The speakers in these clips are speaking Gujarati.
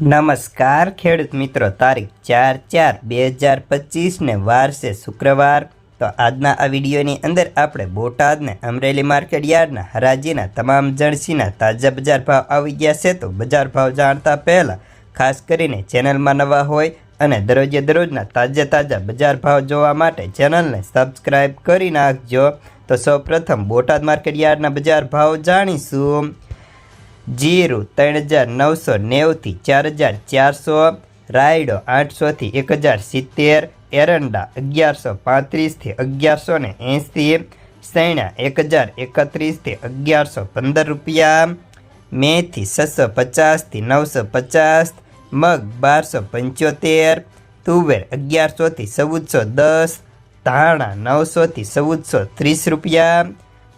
નમસ્કાર, ખેડૂત મિત્રો. તારીખ ચાર ચાર બે હજાર પચીસને વાર છે શુક્રવાર. તો આજના આ વિડીયોની અંદર આપણે બોટાદને અમરેલી માર્કેટ યાર્ડના હરાજીના તમામ જણસીના તાજા બજાર ભાવ આવી ગયા છે. તો બજાર ભાવ જાણતા પહેલાં ખાસ કરીને ચેનલમાં નવા હોય અને દરરોજે દરરોજના તાજા તાજા બજાર ભાવ જોવા માટે ચેનલને સબસ્ક્રાઈબ કરી નાખજો. તો સૌપ્રથમ બોટાદ માર્કેટ યાર્ડના બજાર ભાવ જાણીશું. જીરું ત્રણ હજાર નવસો નેવુંથી ચાર હજાર ચારસો, રાયડો આઠસોથી એક હજાર સિત્તેર, એરંડા અગિયારસો પાંત્રીસથી અગિયારસો ને એંસી સૈણા એક હજાર એકત્રીસથી અગિયારસો પંદર રૂપિયા, મેથી છસો પચાસથી નવસો પચાસ, મગ બારસો પંચોતેર, તુવેર અગિયારસોથી ચૌદસો દસ, ધાણા નવસોથી ચૌદસો ત્રીસ રૂપિયા,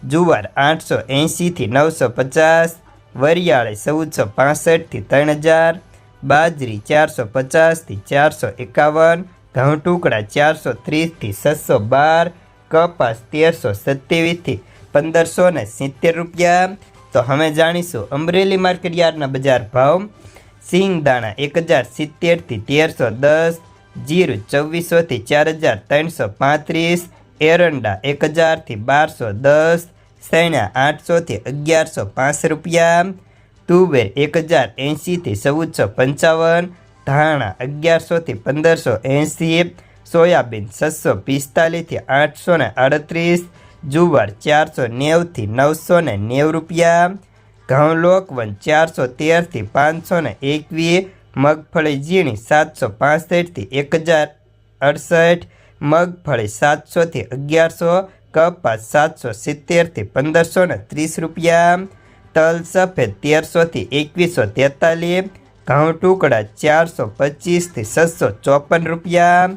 જુવાર આઠસો એંશીથી નવસો પચાસ વરિયાળે ચૌદસો પાસઠથી ત્રણ હજાર, બાજરી ચારસો પચાસથી ચારસો એકાવન, ઘઉં ટુકડા ચારસો ત્રીસથી છસો બાર, કપાસ તેરસો સત્યાવીસથી પંદરસો ને સિત્તેર રૂપિયા. તો હવે જાણીશું અમરેલી માર્કેટ યાર્ડના બજાર ભાવ. સિંગ દાણા એક હજાર સિત્તેરથી તેરસો દસ, જીરું ચોવીસોથી ચાર હજાર ત્રણસો પાંત્રીસ, એરંડા એક હજારથી બારસો દસ સૈણા આઠસોથી અગિયારસો પાંચ રૂપિયા. તુવેર એક હજાર એંશીથી ચૌદસો પંચાવન. ધાણા અગિયારસોથી પંદરસો એંશી. સોયાબીન છસો પિસ્તાલીસથી આઠસો ને આડત્રીસ. જુવાર ચારસો નેવથી નવસો ને નેવું રૂપિયા. ઘઉં લોકવન ચારસો તેરથી પાંચસો ને એકવીસ. મગફળી ઝીણી સાતસો પાસઠથી એક હજાર અડસઠ. મગફળી સાતસોથી અગિયારસો. કપાસ સાતસો સિત્તેરથી પંદરસો ને ત્રીસ રૂપિયા. તલ સફેદ તેરસોથી એકવીસો તેતાલીસ. ઘઉં ટુકડા ચારસો પચીસથી છસો ચોપન રૂપિયા.